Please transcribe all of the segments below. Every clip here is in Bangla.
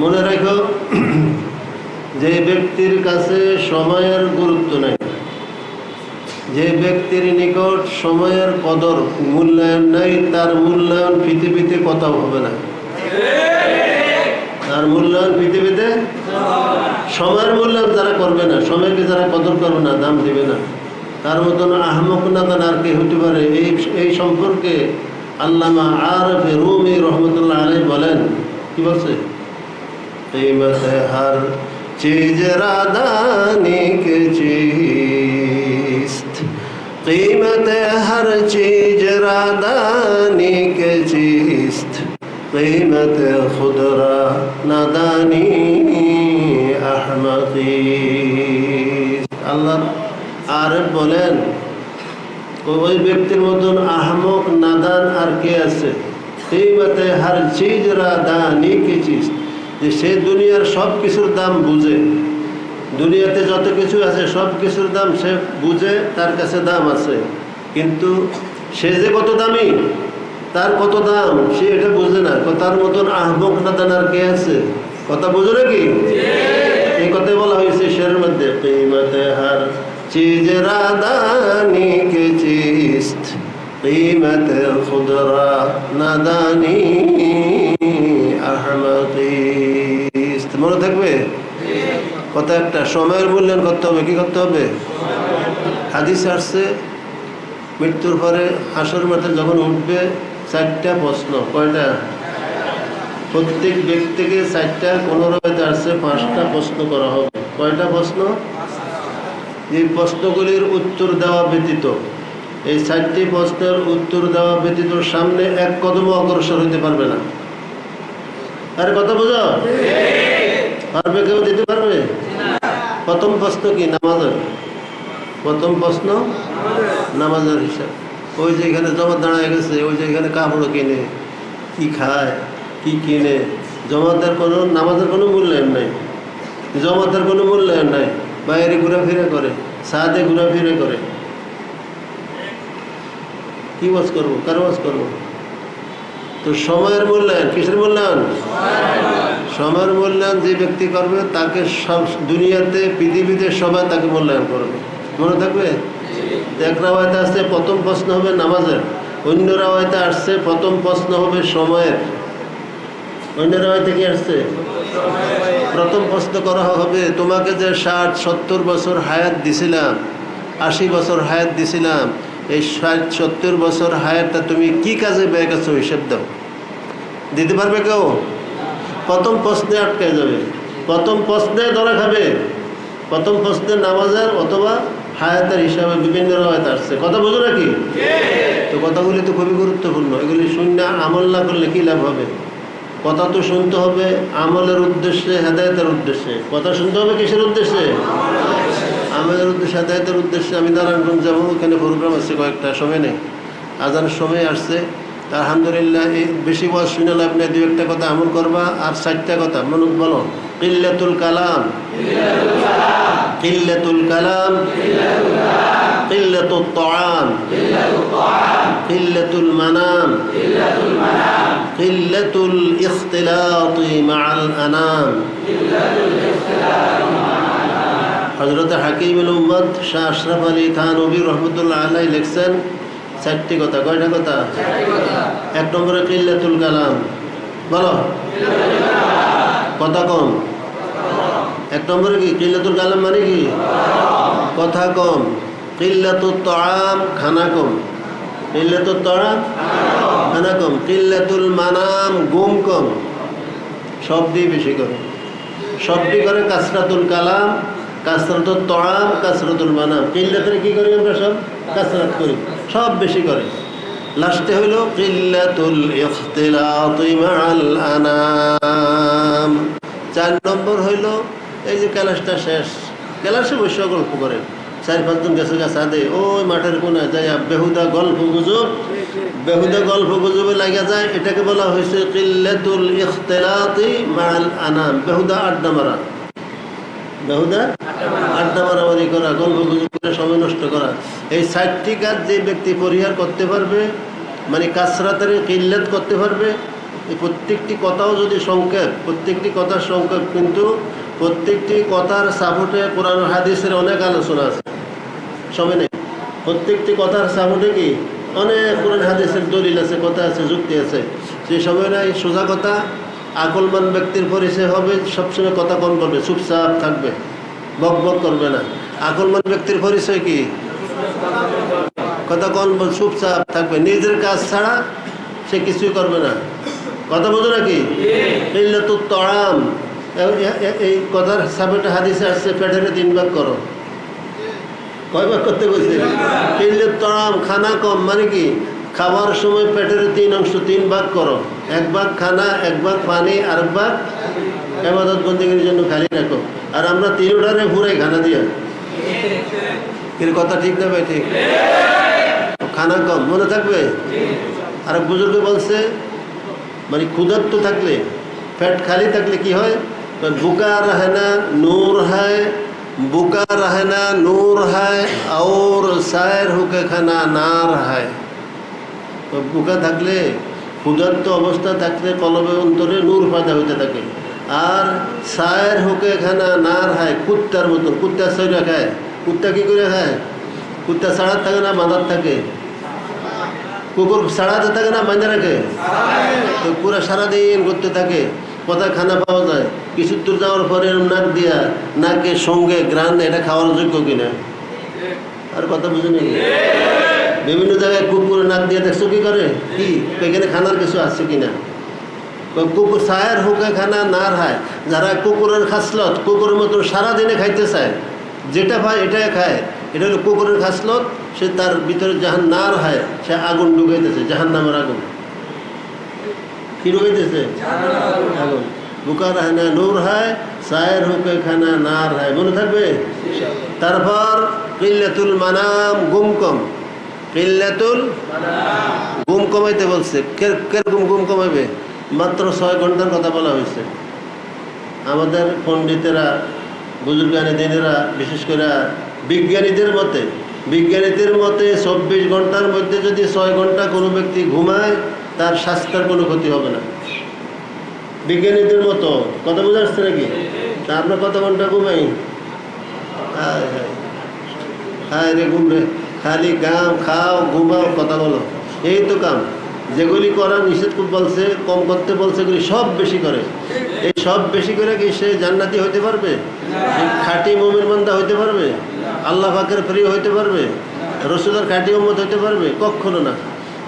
মনে রাখো, যে ব্যক্তির কাছে সময়ের গুরুত্ব নেই, যে ব্যক্তির নিকট সময়ের কদর মূল্যায়ন নেই, তার মূল্যায়ন পৃথিবীতে কোথাও হবে না। তার মূল্যায়ন পৃথিবীতে সময়ের মূল্যায়ন যারা করবে না, সময়কে যারা কদর করবে না, দাম দেবে না। তার মতন আহমক নাদান আর কে হতে পারে। এই এই সম্পর্কে আল্লামা আরফ রুমি রহমতুল্লাহ আলাই বলেন, কি বলছে? कीमत हर चीज रादानिक चीस्त कीमत हर चीज रादानिक चीस्त कीमत खुदरा नादानी আহমদি আল্লাহ আর বলেন ওই ব্যক্তির মতন আহমক নাদান আর কে আছে সেই মতে হার চিজ রাদানি কি চিজ যে সে দুনিয়ার সব কিছুর দাম বুঝে। দুনিয়াতে যত কিছু আছে, সব কিছুর দাম সে বুঝে, তার কাছে দাম আছে। কিন্তু সে যে কত দামি, তার কত দাম, সে এটা বুঝে না। তার মতন আহবক না দানার কে আছে? কথা বুঝো নাকি? এই কথাই বলা হয়েছে সের মধ্যে, কিমতে হার চিজ রাদানি কে চিস্ত, কিমতে খুদরা নাদানি মনে থাকবে? কথা একটা, সময়ের মূল্যায়ন করতে হবে, কি করতে হবে? হাদিস আসছে, মৃত্যুর পরে হাসর মাঠে যখন উঠবে, চারটা প্রশ্ন, কয়টা? প্রত্যেক ব্যক্তিকে চারটা পনেরো আসছে পাঁচটা প্রশ্ন করা হবে। কয়টা প্রশ্ন? এই প্রশ্নগুলির উত্তর দেওয়া ব্যতীত। এই চারটি প্রশ্নের উত্তর দেওয়া ব্যতীত সামনে এক কদমও অগ্রসর হতে পারবে না। আরে কথা বোঝো? পারবে কেউ দিতে পারবে? প্রথম প্রশ্ন কি? নামাজের। প্রথম প্রশ্ন নামাজের হিসাব। ওই যে এখানে জমা দাঁড়ায় গেছে, ওই যে এখানে কাপড় কিনে, কি খায়, কি কিনে। জমাতের কোনো, নামাজের কোনো মূল্যায়ন নাই। জমাতের কোনো মূল্যায়ন নাই। বাইরে ঘোরাফেরা করে, সাদে ঘোরাফেরা করে। কি বাস করব? কার বাস করব? তো সময়ের মূল্যায়ন, কিসের মূল্যায়ন? সময়ের মূল্যায়ন যে ব্যক্তি করবে, তাকে সব দুনিয়াতে, পৃথিবীতে সবাই তাকে মূল্যায়ন করবে। মনে থাকবে? এক রাওয়ায়তে আসছে, প্রথম প্রশ্ন হবে নামাজের। অন্য রাওয়ায়তে আসছে, প্রথম প্রশ্ন হবে সময়ের। অন্য রাওয়ায়তে কি আসছে? প্রথম প্রশ্ন করা হবে, তোমাকে যে ষাট, সত্তর বছর হায়াত দিছিলাম, আশি বছর হায়াত দিছিলাম এই ষাট, সত্তর বছর হায়াতটা তুমি কি কাজে ব্যয় করছ হিসেব দাও। দিতে পারবে কেউ? প্রথম প্রশ্নে আটকে যাবে। প্রথম প্রশ্নে ধরা খাবে। প্রথম প্রশ্নে নামাজের অথবা হায়াতের হিসাবে বিভিন্ন রায়ত আসছে। কথা বোঝো নাকি? তো কথাগুলি তো খুবই গুরুত্বপূর্ণ। এগুলি শূন্য আমল না করলে কী লাভ হবে? কথা তো শুনতে হবে আমলের উদ্দেশ্যে, হেদায়তের উদ্দেশ্যে। কথা শুনতে হবে কিসের উদ্দেশ্যে? আমাদের উদ্দেশ্যে, হেদায়তের উদ্দেশ্যে আমি নারায়ণগঞ্জ যাব। ওখানে প্রোগ্রাম আছে, কয়েকটা সময় নেই। আজানের সময় আসছে। আলহামদুলিল্লাহ, এই বেশি বয়স শুনে লাভ নেই। দু একটা কথা আমল করবা, আর চারটা কথা মনুক বলো। কিল্লাতুল কালাম। কিল্লাতুল কালাম। কিল্লাতুল তাআম। কিল্লাতুল মানাম। কিল্লাতুল ইখতিলাত মাআল আনাম। হজরত হাকিম উম্মদ শাহ আশরাফ আলী খান থানবী রহমতুল্লাহ আলাই লিখছেন চারটি কথা। কয়টা কথা? এক নম্বরে কিল্লাতুল কালাম। বলো। কথা কম। এক নম্বরে কি? কিল্লাতুল কালাম মানে কি? কথা কম। কিল্লাতুল তাম খানা কম। কিল্লাতুল তাম খানা কম। কিল্লাতুল মানাম গুম কম। শব্দই বেশি করে। শব্দই করে কাসরাতুল কালাম কাসরাতুল তাম কাসরাতুল মানাম। কিল্লাতের কি করি আমরা সব? কাসরাত করি। সব বেশি করে। লাস্টে হইল, কিল্লাতুল ইখতিলাতি মাআল আনাম। চার নম্বর হইল, এই যে ক্যালাসটা শেষ। ক্যালাসে বসে গল্প করে। চার পাঁচজন গেছে গা সাদে ওই মাঠের কোনায় যাই বেহুদা গল্প গুজব। বেহুদা গল্প গুজবে লাগা যায়, এটাকে বলা হয়েছে কিল্লাতুল ইখতিলাতি মাআল আনাম। বেহুদা আড্ডা মারা। বেহুদা, আড্ডা মারামারি করা গল্প করে সময় নষ্ট করা। এই চারটি কাজ যে ব্যক্তি পরিহার করতে পারবে মানে কাসরাতের কিল্লাত করতে পারবে, এই প্রত্যেকটি কথাও যদি সংক্ষেপ, প্রত্যেকটি কথার সংক্ষেপ কিন্তু প্রত্যেকটি কথার সাপোর্টে কোরআন হাদিসের অনেক আলোচনা আছে। সময় নেই। প্রত্যেকটি কথার সাপোর্টে কি? অনেক কোরআন হাদিসের দলিল আছে, কথা আছে, যুক্তি আছে। সেই সময় নাই সোজা কথা আকলমান ব্যক্তির পরিচয় হবে, সবসময় কথা কম বলবে, চুপচাপ থাকবে, বক বক করবে না। আকলমান ব্যক্তির পরিচয় কি? কথা কম চুপচাপ থাকবে। নিজের কাজ ছাড়া সে কিছুই করবে না। কথা বোঝো নাকি? তো তড়াম এই কথার সাপোর্টে হাদিসে আসছে পেটের তিন ভাগ করো। কয় ভাগ করতে বলছে? এইলে তড়াম খানা কম মানে কি? খাবার সময় পেটের তিন অংশ তিন ভাগ করো। এক ভাগ খানা, এক ভাগ পানি আর এক ভাগ এবাদত বন্দীগীর জন্য খালি রাখো। আর আমরা তিন তিনোটারে ঘুরে খানা দিয়া। এর কথা ঠিক না ভাই, ঠিক? খানা কম, মনে থাকবে? আর এক বুজুর্গ বলছে মানে ক্ষুধার্ত থাকলে, পেট খালি থাকলে কি হয়? বুকা রহে না, নূর হয়, বুকা রহে না, নূর হয় और সায়ের হুকে খানা নার হয়। বুকা থাকলে, ক্ষুধার্ত অবস্থা থাকলে কলবে অন্তরে নূর পয়দা হইতে থাকে। আর সায়ের হুকে খানা না হয় কুত্তার মতন কুত্তা সৈরা খায়। কুত্তা কি করে খায়? কুত্তা ছাড়ার থাকে না বাঁধার থাকে। কুকুর ছাড়াতে থাকে না, বাঁধা রাখে। তো পুরো সারাদিন করতে থাকে। কোথায় খানা পাওয়া যায়? কিছু দূর যাওয়ার পরে নাক দিয়া, নাকের সঙ্গে গ্রান, এটা খাওয়ার যোগ্য কিনা? আর কথা বুঝে নেই বিভিন্ন জায়গায় কুকুর নাক দিয়ে দেখছ কি করে? কি? এখানে খানার কিছু আছে কিনা? কুকুর সায়ের হুকে খানা না হয় যারা কুকুরের খাসলত, কুকুরের মতো সারাদিনে খাইতে চায়, যেটা পায় এটাই খায়। এটা হলো কুকুরের খাসলত, সে তার ভিতরে জাহান নার হয়, সে আগুন ঢুকাইতেছে জাহান নামের আগুন। কি ঢুকাইতেছে আগুন। বুকার হয় না, নূর হয় সায়ের হুকে খানা নার হয়। মনে থাকবে? তারপর কিল্লাতুল মানাম গুম কম কিল্লাতুল গুম কমাইতে বলছে। কীরকম গুম কমাইবে? মাত্র ছয় ঘণ্টার কথা বলা হয়েছে। আমাদের পণ্ডিতেরা, বুজুর্গানি দিনেরা, বিশেষ করে বিজ্ঞানীদের মতে বিজ্ঞানীদের মতে চব্বিশ ঘণ্টার মধ্যে যদি ছয় ঘণ্টা কোনো ব্যক্তি ঘুমায়, তার স্বাস্থ্যের কোনো ক্ষতি হবে না। বিজ্ঞানীদের মতো, কথা বোঝা যাচ্ছে নাকি? তা আমরা কত ঘণ্টা ঘুমাই? হায় হায়। হায় রে ঘুম রে। খালি গাম, খাও, ঘুমাও, কথা বলো। এই তো কাম। যেগুলি করা নিষেধ বলছে, কম করতে বলছে, এগুলি সব বেশি করে। এই সব বেশি করে কি সে জান্নাতি হইতে পারবে? খাঁটি মমিন বান্দা হইতে পারবে? আল্লাহ পাকের প্রিয় হইতে পারবে? রসুলের খাঁটি উম্মত হইতে পারবে? কখনো না।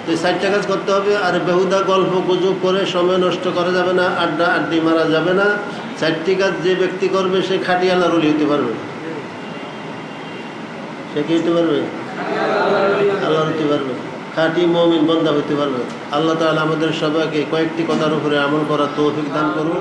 তো চারটা কাজ করতে হবে। আর বেহুদা গল্প গুজব করে সময় নষ্ট করা যাবে না, আড্ডা আড্ডি মারা যাবে না। চারটি কাজ যে ব্যক্তি করবে, সে খাঁটি আল্লাহ রলি হইতে পারবে। সে কি হইতে পারবে? আল্লাহ হতে পারবে। খাঁটি মমিন বন্ধা হতে পারবে। আল্লাহ তালা আমাদের সবাইকে কয়েকটি কথার উপরে আমল করার তৌফিক দান করুন